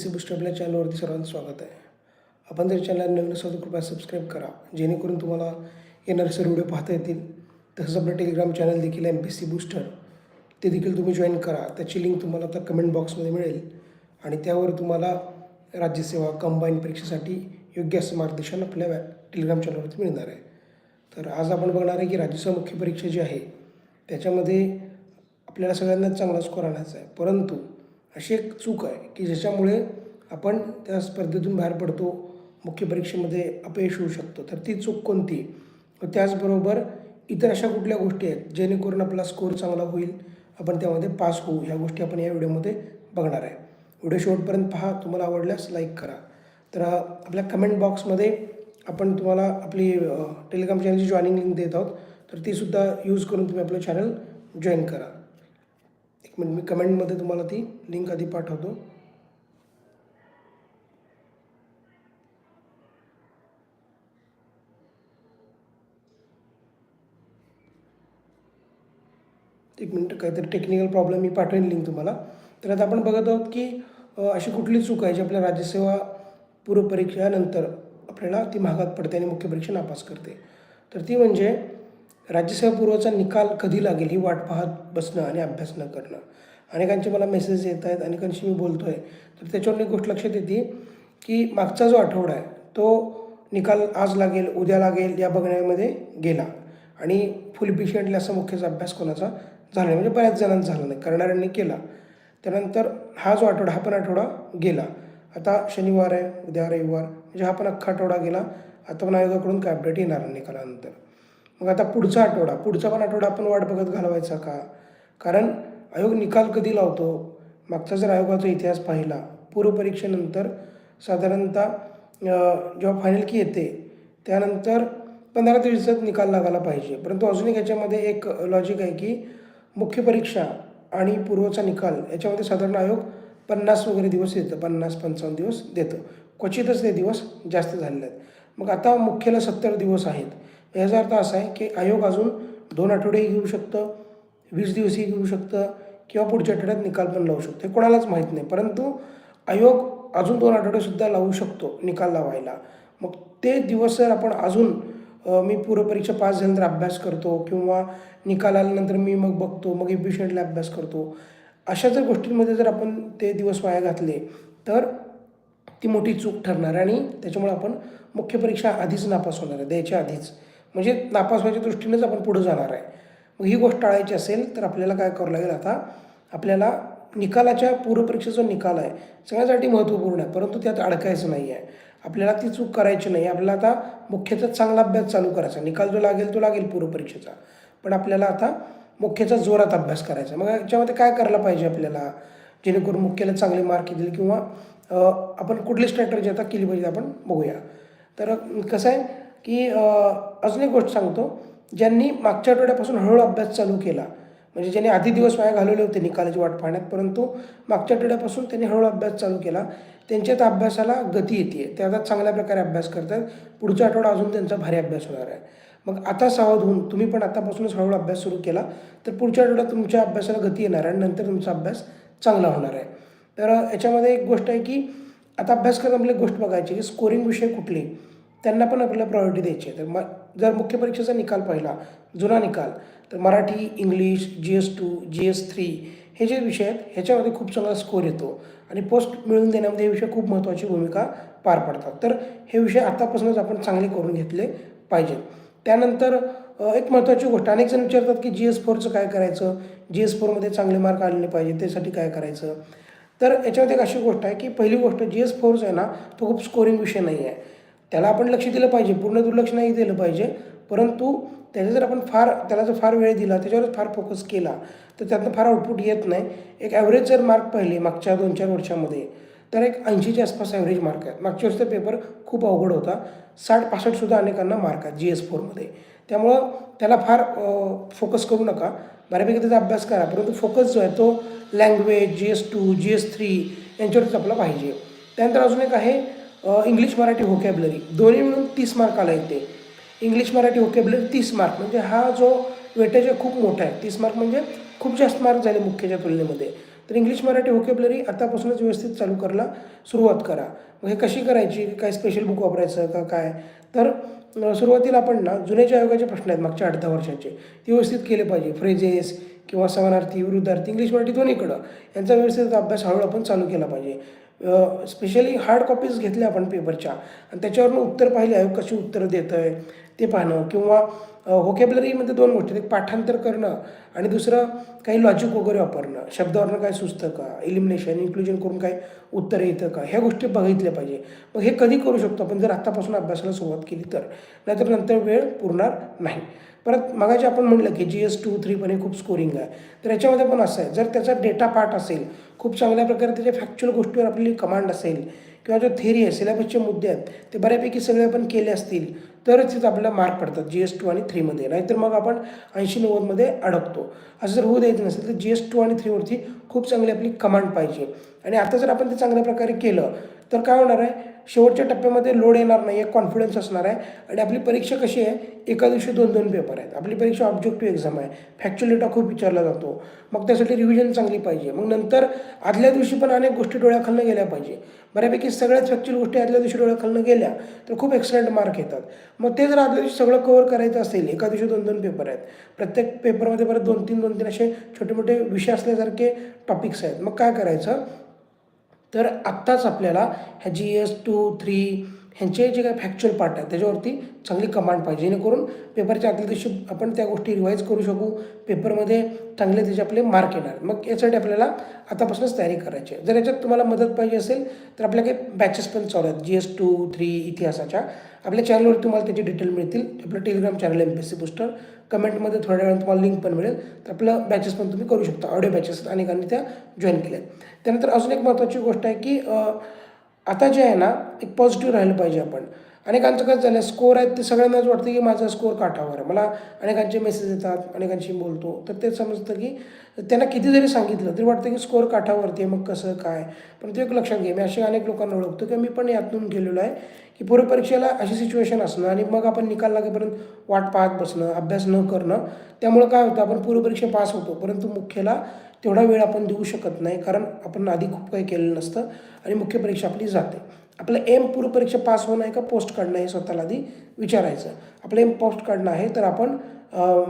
C booster आपल्या चॅनलवरती सर्वांचं स्वागत आहे. आपण जर चॅनल नवीन असाल तर कृपया सबस्क्राईब करा. जेणेकरून तुम्हाला येणारे सर्व व्हिडिओ पाहता येतील. तसंच आपलं टेलिग्राम चॅनल देखील एम पी सी बुस्टर ते देखील तुम्ही जॉईन करा. त्याची लिंक तुम्हाला आता कमेंट बॉक्समध्ये मिळेल. आणि त्यावर तुम्हाला राज्यसेवा कंबाईन परीक्षेसाठी योग्य असं मार्गदर्शन आपल्या टेलिग्राम चॅनलवरती मिळणार आहे. तर आज आपण बघणार आहे की राज्यसेवा मुख्य परीक्षा जी आहे त्याच्यामध्ये आपल्याला सगळ्यांनाच चांगला स्कोर आणायचा आहे. परंतु अशी एक चूक आहे की ज्याच्यामुळे आपण त्या स्पर्धेतून बाहेर पडतो मुख्य परीक्षेमध्ये अपयश होऊ शकतो. तर ती चूक कोणती? व त्याचबरोबर इतर अशा कुठल्या गोष्टी आहेत जेणेकरून आपला स्कोर चांगला होईल आपण त्यामध्ये पास होऊ? ह्या गोष्टी आपण या व्हिडिओमध्ये बघणार आहे. व्हिडिओ शेवटपर्यंत पहा तुम्हाला आवडल्यास लाईक करा. तर आपल्या कमेंट बॉक्समध्ये आपण तुम्हाला आपली टेलिग्राम चॅनलची जॉईनिंग लिंक देत आहोत. तर तीसुद्धा यूज करून तुम्ही आपलं चॅनल जॉईन करा. एक मिनिट मी कमेंटमध्ये तुम्हाला ती लिंक आधी पाठवतो. एक मिनटं काहीतरी टेक्निकल प्रॉब्लेम मी पाठवेन लिंक तुम्हाला. तर आता आपण बघत आहोत की अशी कुठली चूक आहे जी आपल्या राज्यसेवा पूर्वपरीक्षेनंतर आपल्याला ती महागात पडते आणि मुख्य परीक्षा नापास करते. तर ती म्हणजे राज्यसेवा पूर्वचा निकाल कधी लागेल ही वाट पाहत बसणं आणि अभ्यास न करणं. अनेकांचे मला मेसेज येत आहेत अनेकांशी मी बोलतो आहे तर त्याच्यावर एक गोष्ट लक्षात येते की मागचा जो आठवडा आहे तो निकाल आज लागेल उद्या लागेल या बघण्यामध्ये गेला. आणि फुल इफिशियंटली असा मुख्यचा अभ्यास कोणाचा झाला नाही. म्हणजे बऱ्याच जणांचा झाला नाही करणाऱ्यांनी केला. त्यानंतर हा जो आठवडा हा पण आठवडा गेला. आता शनिवार आहे उद्या रविवार म्हणजे हा पण अख्खा आठवडा गेला. आता पण आयोगाकडून काय अपडेट येणार निकालानंतर? मग आता पुढचा आठवडा पुढचा पण आठवडा आपण वाट बघत घालवायचा का? कारण आयोग निकाल कधी लावतो? मागचा जर आयोगाचा इतिहास पाहिला पूर्वपरीक्षेनंतर साधारणतः जेव्हा फायनल की येते त्यानंतर पंधरा ते वीस दिवसात निकाल लागायला पाहिजे. परंतु अजून एक याच्यामध्ये एक लॉजिक आहे की मुख्य परीक्षा आणि पूर्वचा निकाल याच्यामध्ये साधारण आयोग पन्नास वगैरे दिवस देतं पन्नास पंचावन्न दिवस देतं. क्वचितच ते दिवस जास्त झालेले आहेत. मग आता मुख्यला सत्तर दिवस आहेत. याचा अर्थ असा आहे की आयोग अजून दोन आठवडेही घेऊ शकतं वीस दिवसही घेऊ शकतं किंवा पुढच्या आठवड्यात निकाल पण लावू शकतो. हे कोणालाच माहीत नाही. परंतु आयोग अजून दोन आठवडेसुद्धा लावू शकतो निकाल लावायला. मग ते दिवस जर आपण अजून मी पूर्वपरीक्षा पास झाल्यानंतर अभ्यास करतो किंवा निकाल आल्यानंतर मी मग बघतो मग इफिशियंटली अभ्यास करतो अशा जर गोष्टींमध्ये जर आपण ते दिवस वाया घातले तर ती मोठी चूक ठरणार आहे आणि त्याच्यामुळे आपण मुख्य परीक्षा आधीच नापास होणार आहे द्यायच्या आधीच. म्हणजे नापास व्हायच्या दृष्टीनेच आपण पुढं जाणार आहे. मग ही गोष्ट टाळायची असेल तर आपल्याला काय करावं लागेल आता? आपल्याला निकालाच्या पूर्वपरीक्षेचा जो निकाल आहे सगळ्यासाठी महत्त्वपूर्ण आहे परंतु त्यात अडकायचं नाही आहे आपल्याला ती चूक करायची नाही. आपल्याला आता मुख्यचा चांगला अभ्यास चालू करायचा निकाल जो लागेल तो लागेल पूर्वपरीक्षेचा. पण आपल्याला आता मुख्यचा जोरात अभ्यास करायचा मग याच्यामध्ये काय करायला पाहिजे आपल्याला? जेणेकरून मुख्याला चांगले मार्क येतील किंवा आपण कुठली स्ट्रॅटर्जी आता केली पाहिजे आपण बघूया. तर कसं आहे? की अजून एक गोष्ट सांगतो. ज्यांनी मागच्या आठवड्यापासून हळूहळू अभ्यास चालू केला म्हणजे ज्यांनी आधी दिवस वाया घालवले होते निकालाची वाट पाहण्यात परंतु मागच्या आठवड्यापासून त्यांनी हळूहळू अभ्यास चालू केला. त्यांच्यात अभ्यासाला गती येते ते आता चांगल्या प्रकारे अभ्यास करतात पुढचा आठवडा अजून त्यांचा भारी अभ्यास होणार आहे. मग आता सावध होऊन तुम्ही पण आतापासूनच हळूहळू अभ्यास सुरू केला तर पुढच्या आठवड्यात तुमच्या अभ्यासाला गती येणार आहे आणि नंतर तुमचा अभ्यास चांगला होणार आहे. तर याच्यामध्ये एक गोष्ट आहे की आता अभ्यास करताना आपली एक गोष्ट बघायची की स्कोरिंग विषय कुठले? त्यांना पण आपल्याला प्रायोरिटी द्यायची आहे. तर मग जर मुख्य परीक्षेचा निकाल पाहिला जुना निकाल तर Marathi English G S two G S three हे जे विषय आहेत ह्याच्यामध्ये खूप चांगला स्कोर येतो. आणि पोस्ट मिळवून देण्यामध्ये हे विषय खूप महत्त्वाची भूमिका पार पाडतात. तर हे विषय आतापासूनच आपण चांगले करून घेतले पाहिजे. त्यानंतर एक महत्त्वाची गोष्ट अनेक जण विचारतात की जी एस फोरचं काय करायचं? जी एस फोरमध्ये चांगले मार्क आलेले पाहिजे त्यासाठी काय करायचं? तर याच्यामध्ये एक अशी गोष्ट आहे की पहिली गोष्ट जी एस फोरचा आहे ना तो खूप स्कोरिंग विषय नाही आहे त्याला आपण लक्ष दिलं पाहिजे. पूर्ण दुर्लक्ष नाही दिलं पाहिजे. परंतु त्याचा जर आपण फार त्याला जर फार वेळ दिला त्याच्यावरच फार फोकस केला तर त्यातनं फार आउटपुट येत नाही. एक ॲव्हरेज जर मार्क पाहिले मागच्या दोन चार वर्षामध्ये तर एक ऐंशीच्या आसपास ॲव्हरेज मार्क आहेत. मागच्या वर्षीचा पेपर खूप अवघड होता. साठ पासष्टसुद्धा अनेकांना मार्क आहेत जी एस फोरमध्ये त्यामुळं त्याला फार फोकस करू नका. बऱ्यापैकी त्याचा अभ्यास करा. परंतु फोकस जो आहे तो language G S two G S three यांच्यावरच आपला पाहिजे. त्यानंतर अजून एक आहे इंग्लिश मराठी व्होकॅबलरी दोन्ही मिळून तीस मार्काला येते इंग्लिश मराठी व्होकॅबलरी तीस मार्क म्हणजे हा जो वेटेज आहे खूप मोठा आहे. तीस मार्क म्हणजे खूप जास्त मार्क झाले मुख्यच्या तुलनेमध्ये. तर इंग्लिश मराठी व्होकॅबलरी आतापासूनच व्यवस्थित चालू करायला सुरुवात करा. मग हे कशी करायची? काय स्पेशल बुक वापरायचं का काय? तर सुरुवातीला आपण ना जुन्याच्या आयोगाचे प्रश्न आहेत मागच्या आठ दहा वर्षाचे ते व्यवस्थित केले पाहिजे. फ्रेजेस किंवा समानार्थी विरुद्धार्थी इंग्लिश मराठी दोन्हीकडं. यांचा व्यवस्थित अभ्यास हळूहळू आपण चालू केला पाहिजे. स्पेशली हार्ड कॉपीज घेतल्या आपण पेपरच्या आणि त्याच्यावरून उत्तर पाहिले आयोग कशी उत्तरं देतं आहे ते पाहणं. किंवा व्होकॅबलरीमध्ये दोन गोष्टी आहेत. एक पाठांतर करणं आणि दुसरं काही लॉजिक वगैरे वापरणं. शब्दावरनं काय सुचतं का? इलिमिनेशन इन्क्लुजन करून काय उत्तर येतं का? ह्या गोष्टी बघितल्या पाहिजे. मग हे कधी करू शकतो आपण? जर आत्तापासून अभ्यासाला सुरुवात केली तर. नाहीतर नंतर वेळ पुरणार नाही. परत मगाशी आपण म्हटलं की जी एस टू थ्री पण हे खूप स्कोरिंग आहे. तर याच्यामध्ये पण असं आहे. जर त्याचा डेटा पार्ट असेल खूप चांगल्या प्रकारे त्याच्या फॅक्च्युअल गोष्टीवर आपली कमांड असेल किंवा जो थेरी आहे सिलेबसचे मुद्दे आहेत ते बऱ्यापैकी सगळे आपण केले असतील तरच तिथं आपल्याला मार्क पडतात जी एस टू आणि थ्रीमध्ये नाहीतर मग आपण ऐंशी नव्वदमध्ये अडकतो. असं जर होऊ द्यायचं नसेल तर जी एस टू आणि थ्रीवरती खूप चांगली आपली कमांड पाहिजे. आणि आता जर आपण ते चांगल्या प्रकारे केलं तर काय होणार आहे? शेवटच्या टप्प्यामध्ये लोड येणार नाही एक कॉन्फिडन्स असणार आहे. आणि आपली परीक्षा कशी आहे? एका दिवशी दोन दोन पेपर आहेत. आपली परीक्षा ऑब्जेक्टिव्ह एक्झाम आहे. फॅक्च्युअल डेटा खूप विचारला जातो. मग त्यासाठी रिव्हिजन चांगली पाहिजे. मग नंतर आदल्या दिवशी पण अनेक गोष्टी डोळ्याखालनं गेल्या पाहिजे. बऱ्यापैकी सगळ्याच फॅक्च्युअल गोष्टी आदल्या दिवशी डोळ्याखालनं गेल्या तर खूप एक्सलंट मार्क येतात. मग ते जर आदल्या दिवशी सगळं कवर करायचं असेल एका दिवशी दोन दोन पेपर आहेत. प्रत्येक पेपरमध्ये परत दोन तीन दोन तीन असे छोटे मोठे विषय असल्यासारखे टॉपिक्स आहेत. मग काय करायचं? तर आत्ताच आपल्याला ह्या जी एस टू थ्री ह्यांचे जे काही फॅक्च्युअल पार्ट आहेत त्याच्यावरती चांगली कमांड पाहिजे. जेणेकरून पेपरच्या आदल्या दिवशी आपण त्या गोष्टी रिवाईज करू शकू. पेपरमध्ये चांगले त्याचे आपले मार्क येणार. मग यासाठी आपल्याला आतापासूनच तयारी करायची आहे. जर याच्यात तुम्हाला मदत पाहिजे असेल तर आपल्या काही बॅचेस पण चालू आहेत. जी एस टू थ्री इतिहासाच्या. आपल्या चॅनलवर तुम्हाला त्याची डिटेल मिळतील. आपलं Telegram channel M P C booster कमेंटमध्ये थोड्या वेळात तुम्हाला लिंक पण मिळेल. तर आपलं बॅचेस पण तुम्ही करू शकता. ऑडिओ बॅचेस अनेकांनी त्या जॉईन केल्या आहेत त्यानंतर अजून एक महत्त्वाची गोष्ट आहे की आता जे आहे ना एक पॉझिटिव्ह राहिलं पाहिजे आपण. अनेकांचं कसं झालं स्कोर आहेत ते सगळ्यांनाच वाटतं की माझा स्कोअर काठावर आहे. मला अनेकांचे मेसेज येतात अनेकांशी बोलतो. तर ते समजतं की त्यांना किती जरी सांगितलं तरी वाटतं की स्कोर काठावरती आहे मग कसं काय? पण ते एक लक्षात घे. मी असे अनेक लोकांना ओळखतो की मी पण यातून गेलेलो आहे की पूर्वपरीक्षेला अशी सिच्युएशन असणं आणि मग आपण निकाल लागेपर्यंत वाट पाहत बसणं अभ्यास न करणं त्यामुळं काय होतं आपण पूर्वपरीक्षा पास होतो. परंतु मुख्यला तेवढा वेळ आपण देऊ शकत नाही कारण आपण आधी खूप काही केलेलं नसतं आणि मुख्य परीक्षा आपली जाते. आपलं एम पूर्वपरीक्षा पास होणं आहे का पोस्ट काढणं आहे स्वतःला आधी विचारायचं. आपलं एम पोस्ट काढणं आहे तर आपण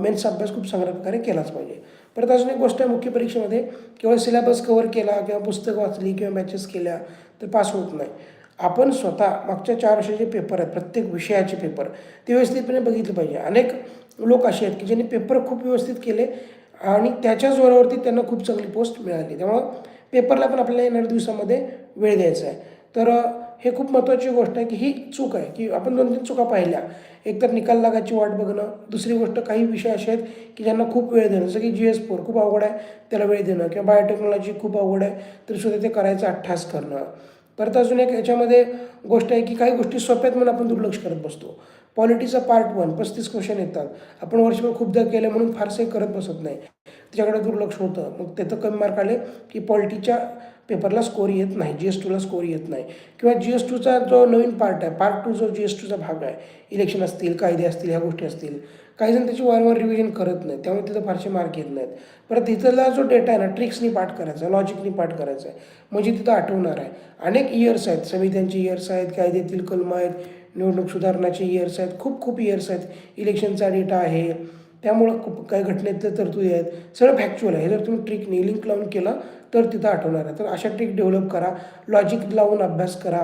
मेन्सचा अभ्यास खूप चांगल्या प्रकारे केलाच पाहिजे. परत अजून एक गोष्ट आहे मुख्य परीक्षेमध्ये केवळ सिलेबस कव्हर केला किंवा पुस्तकं वाचली किंवा मॅचेस केल्या तर पास होत नाही. आपण स्वतः मागच्या चार वर्षाचे पेपर आहेत प्रत्येक विषयाचे पेपर ते व्यवस्थितपणे बघितले पाहिजे. अनेक लोक असे आहेत की ज्यांनी पेपर खूप व्यवस्थित केले आणि त्याच्या जोरावरती त्यांना खूप चांगली पोस्ट मिळाली. त्यामुळं पेपरला पण आपल्याला येणाऱ्या दिवसामध्ये वेळ द्यायचा आहे. तर हे खूप महत्त्वाची गोष्ट आहे की ही चूक आहे की आपण दोन तीन चुका पाहिल्या. एक तर निकाल लागायची वाट बघणं दुसरी गोष्ट काही विषय असे आहेत की ज्यांना खूप वेळ देणं. जसं की जी एस फोर खूप अवघड आहे त्याला वेळ देणं. किंवा बायोटेक्नॉलॉजी खूप अवघड आहे तरी सुद्धा ते करायचं अठ्ठास करणं. परत अजून एक याच्यामध्ये गोष्ट आहे की काही गोष्टी सोप्यात म्हणून आपण दुर्लक्ष करत बसतो. पॉलिटीचा पार्ट वन पस्तीस क्वेश्चन येतात. आपण वर्षभर खूपदा केलं म्हणून फारसे करत बसत नाही. त्याच्याकडे दुर्लक्ष होतं. मग त्याचं कमी मार्क आले की पॉलिटीच्या पेपरला स्कोर येत नाही. जी एस टूला स्कोर येत नाही. किंवा जी एस टूचा जो नवीन पार्ट आहे पार्ट टू जो जी एस टूचा भाग आहे इलेक्शन असतील कायदे असतील ह्या गोष्टी असतील काही जण त्याची वारंवार रिव्हिजन करत नाहीत. त्यामुळे तिथं फारसे मार्क येत नाहीत. परत तिथला जो डेटा आहे ना ट्रिक्सनी पाठ करायचा लॉजिकनी पाठ करायचा आहे. म्हणजे तिथं आठवणार आहे. अनेक इयर्स आहेत. समित्यांचे इयर्स आहेत कायद्यातील कलम आहेत निवडणूक सुधारणाचे इयर्स आहेत. खूप खूप इयर्स आहेत. इलेक्शनचा डेटा आहे. त्यामुळं खूप काही घटनेतलं तरतुदी आहेत. सगळं फॅक्च्युअल आहे. जर तुम्ही ट्रिकने लिंक लावून केलं तर तिथं आठवणार आहे. तर अशा ट्रिक डेव्हलप करा. लॉजिक लावून अभ्यास करा.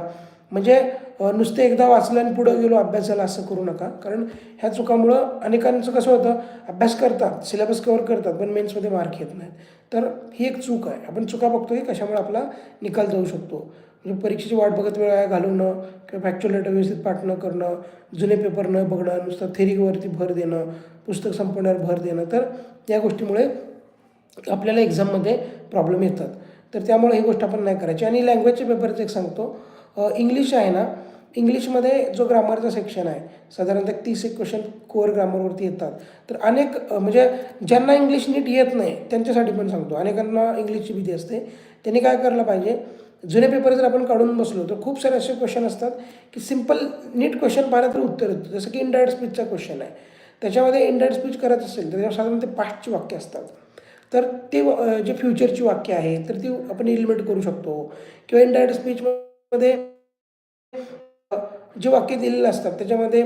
म्हणजे नुसते एकदा वाचलं आणि पुढं गेलो अभ्यासाला असं करू नका. कारण ह्या चुकामुळं अनेकांचं कसं होतं अभ्यास करतात सिलेबस कवर करतात पण मेन्समध्ये मार्क येत नाहीत. तर ही एक चूक आहे. आपण चुका बघतो की कशामुळे आपला निकाल जाऊ शकतो? म्हणजे परीक्षेची वाट बघत वेळ आहे घालवणं किंवा फॅक्च्युअल डेटा व्यवस्थित पाठ न करणं जुने पेपर न बघणं नुसतं थेरीवरती भर देणं पुस्तक संपवण्यावर भर देणं तर या गोष्टीमुळे आपल्याला एक्झाममध्ये प्रॉब्लेम येतात. तर त्यामुळे ही गोष्ट आपण नाही करायची. आणि लँग्वेजच्या पेपरचं एक सांगतो. इंग्लिश आहे ना इंग्लिशमध्ये जो ग्रामरचा सेक्शन आहे साधारणतः तीस एक क्वेश्चन कोअर ग्रामरवरती येतात. तर अनेक म्हणजे ज्यांना इंग्लिश नीट येत नाही त्यांच्यासाठी पण सांगतो. अनेकांना इंग्लिशची भीती असते. त्यांनी काय करायला पाहिजे? जुने पेपर जर आपण काढून बसलो तर खूप सारे असे क्वेश्चन असतात की सिंपल नीट क्वेश्चन पाहिलं तर उत्तर येतं जसं की इंडायरेक्ट स्पीचचा क्वेश्चन आहे. त्याच्यामध्ये इंडायरेक्ट स्पीच करत असेल तर त्याच्यावर साधारण ते पास्टची वाक्य असतात. तर ते जे फ्युचरची वाक्य आहे तर ती आपण एलिमेंट करू शकतो. किंवा इनडायरेक्ट स्पीचमध्ये जे वाक्य दिलेलं असतात त्याच्यामध्ये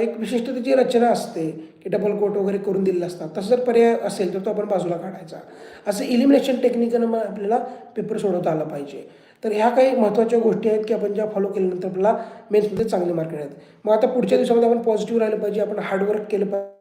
एक विशिष्ट त्याची रचना असते की डबल कोट वगैरे करून दिलेलं असतात. तसं जर पर्याय असेल तर तो आपण बाजूला काढायचा. असं इलिमिनेशन टेक्निकनं मग आपल्याला पेपर सोडवता आला पाहिजे. तर ह्या काही महत्त्वाच्या गोष्टी आहेत की आपण ज्या फॉलो केल्यानंतर आपल्याला मेन्समध्ये चांगले मार्क मिळतात. मग आता पुढच्या दिवसामध्ये आपण पॉझिटिव्ह राहिलं पाहिजे आपण हार्डवर्क केलं पाहिजे.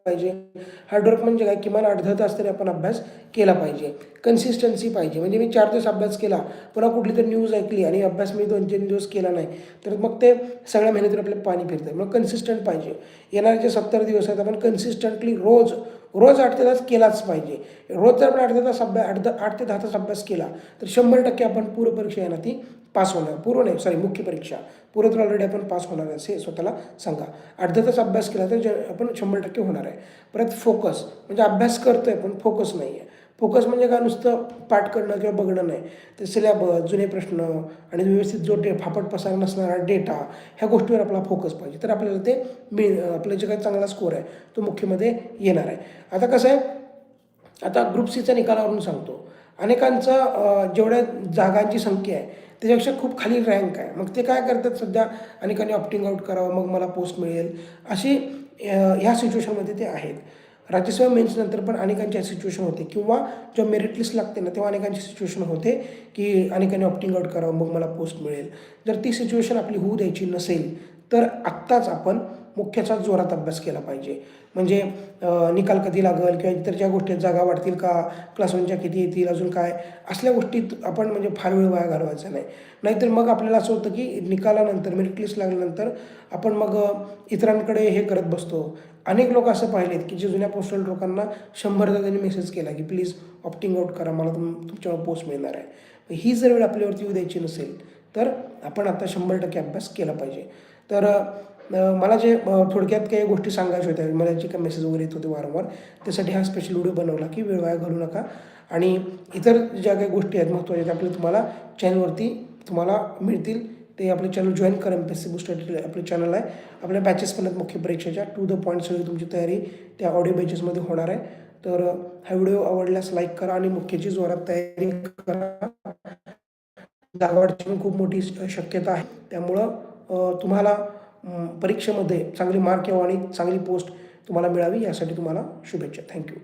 हार्डवर्क म्हणजे काय? किमान अर्धा तास तरी आपण अभ्यास केला पाहिजे. कन्सिस्टन्सी पाहिजे. म्हणजे मी चार दिवस अभ्यास केला पुन्हा कुठली तरी न्यूज ऐकली आणि अभ्यास मी दोन तीन दिवस केला नाही तर मग ते सगळ्या मेहनतीवर आपल्याला पाणी फिरतं. मग कन्सिस्टंट पाहिजे. येणारे जे सत्तर दिवस आहेत आपण कन्सिस्टंटली रोज रोज आठ ते तास केलाच पाहिजे. रोज जर आपण आठ ते तास अभ्यास आठ आठ ते दहा तास अभ्यास केला तर शंभर टक्के आपण पूर्वपरीक्षा येणार ती पास होणार पूर्व नाही सॉरी मुख्य परीक्षा. पूर्व तर ऑलरेडी आपण पास होणार आहे असे स्वतःला सांगा. अर्धा तास अभ्यास केला तर आपण शंभर टक्के होणार आहे. परत फोकस म्हणजे अभ्यास करतोय पण फोकस नाही आहे फोकस म्हणजे काय? नुसतं पाठ करणं किंवा बघणं नाही. तर सिलेबस जुने प्रश्न आणि व्यवस्थित जो डे फापट पसार नसणारा डेटा ह्या गोष्टीवर आपला फोकस पाहिजे. तर आपल्याला ते मिळ आपलं जे काही चांगला स्कोर आहे तो मुख्यमध्ये येणार आहे. आता कसं आहे? आता ग्रुप सीचा निकालावरून सांगतो. अनेकांचा जेवढ्या जागांची संख्या आहे त्याच्यापेक्षा खूप खाली रँक आहे. मग ते काय करतात सध्या? अनेकांनी ऑप्टिंग आउट करावं मग मला पोस्ट मिळेल. अशी ह्या सिच्युएशनमध्ये ते आहेत. राज्यसेवा मेन्सनंतर पण अनेकांची सिच्युएशन होते. किंवा जेव्हा मेरिट लिस्ट लागते ना तेव्हा अनेकांची सिच्युएशन होते की अनेकांनी ऑप्टिंग आउट करावं मग मला पोस्ट मिळेल. जर ती सिच्युएशन आपली होऊ द्यायची नसेल तर आत्ताच आपण मुख्याचा जोरात अभ्यास केला पाहिजे. म्हणजे निकाल कधी लागेल किंवा इतर ज्या गोष्टीत जागा वाढतील का? क्लास वनच्या किती येतील? अजून काय? असल्या गोष्टीत आपण म्हणजे फार वेळ वाया घालवायचा नाही. नाहीतर मग आपल्याला असं होतं की निकालानंतर मेरिट लिस्ट लागल्यानंतर आपण मग इतरांकडे हे करत बसतो. अनेक लोक असं पाहिलेत की जे जुन्या पोस्टल लोकांना शंभरदा त्यांनी मेसेज केला की प्लीज ऑप्टिंग आउट करा मला तुम तुमच्यावर पोस्ट मिळणार आहे. ही जर वेळ आपल्यावरती येऊ द्यायची नसेल तर आपण आता शंभर टक्के अभ्यास केला पाहिजे. तर मला जे थोडक्यात काही गोष्टी सांगायच्या होत्या मला जे काही मेसेज वगैरे येत होते वारंवार त्यासाठी हा स्पेशल व्हिडिओ बनवला की वेळ वाया घालू नका. आणि इतर ज्या काही गोष्टी आहेत महत्त्वाच्या त्या आपल्या तुम्हाला चॅनलवरती तुम्हाला मिळतील. ते आपले चॅनल जॉईन करा M P S C booster आपलं चॅनल आहे. आपल्या बॅचेस पण आहेत मुख्य परीक्षेच्या. टू द पॉईंट सगळी तुमची तयारी त्या ऑडिओ बॅचेसमध्ये होणार आहे. तर हा व्हिडिओ आवडल्यास लाईक करा आणि मुख्यची जोरात तयारी करा. पण खूप मोठी शक्यता आहे. त्यामुळं तुम्हाला परीक्षेमध्ये चांगले मार्क यावं आणि चांगली पोस्ट तुम्हाला मिळावी यासाठी तुम्हाला शुभेच्छा. थँक्यू